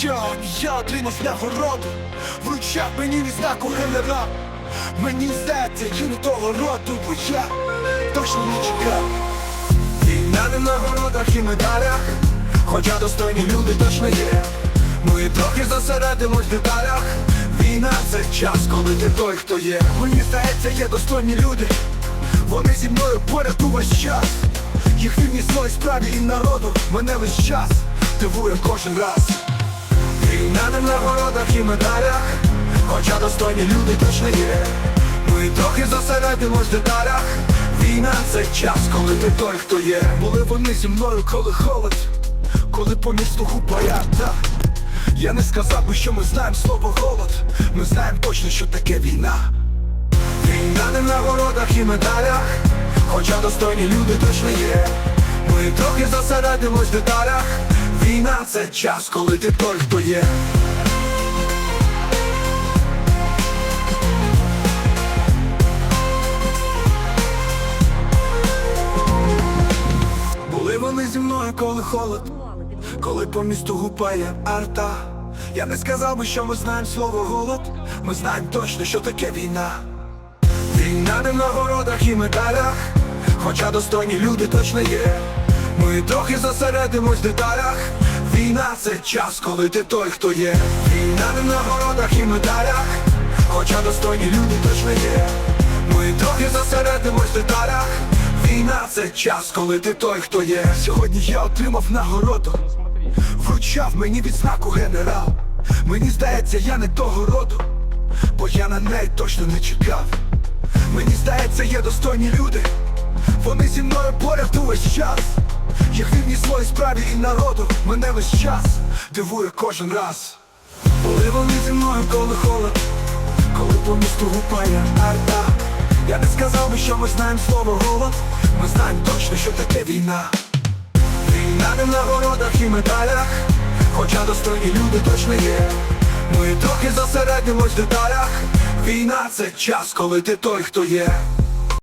Сьогодні я отримав нагороду Вручав мені відзнаку генерал Мені здається, я того роду, бо я точно не чекав. Війна не в нагородах і медалях Хоча достойні люди точно є. Ми трохи зосередимось в деталях. Війна це час, коли ти той, хто є. Мені здається, є достойні люди. Вони зі мною поряд увесь час. Їх вірність своїй справі і народу Мене весь час дивує кожен раз Війна не в нагородах і медалях Хоча достойні люди точно є. Ми трохи зосередимось в деталях. Війна це час, коли ти той, хто є. Були вони зі мною, коли холод Коли по місту гупає так Я не сказав би, що ми знаємо слово голод Ми знаємо точно, що таке війна. Війна не в нагородах і медалях Хоча достойні люди точно є. Ми трохи зосередимось в деталях Війна це час, коли ти той, хто є Були вони зі мною, коли холод, коли по місту гупає арта. Я не сказав би, що ми знаємо слово голод, ми знаємо точно, що таке війна. Війна не в нагородах і медалях, хоча достойні люди точно є. Ми трохи зосередимось в деталях. Війна це час, коли ти той, хто є. Війна не в нагородах і медалях, хоча достойні люди точно є. Ми трохи зосередимось в деталях. Війна це час, коли ти той, хто є. Сьогодні я отримав нагороду. Вручав мені відзнаку генерал. Мені здається, я не того роду, бо я на неї точно не чекав. Мені здається, є достойні люди. Вони зі мною поряд увесь час. Їх вірність своїй справі і народу мене весь час дивує кожен раз. Були вони зі мною, коли холод, коли по місту гупає арта. Я не сказав би, що ми знаємо слово голод. Ми знаємо точно, що таке війна. Війна не в нагородах і медалях, хоча достойні люди точно є. Ми трохи зосередимось в деталях. Війна це час, коли ти той, хто є.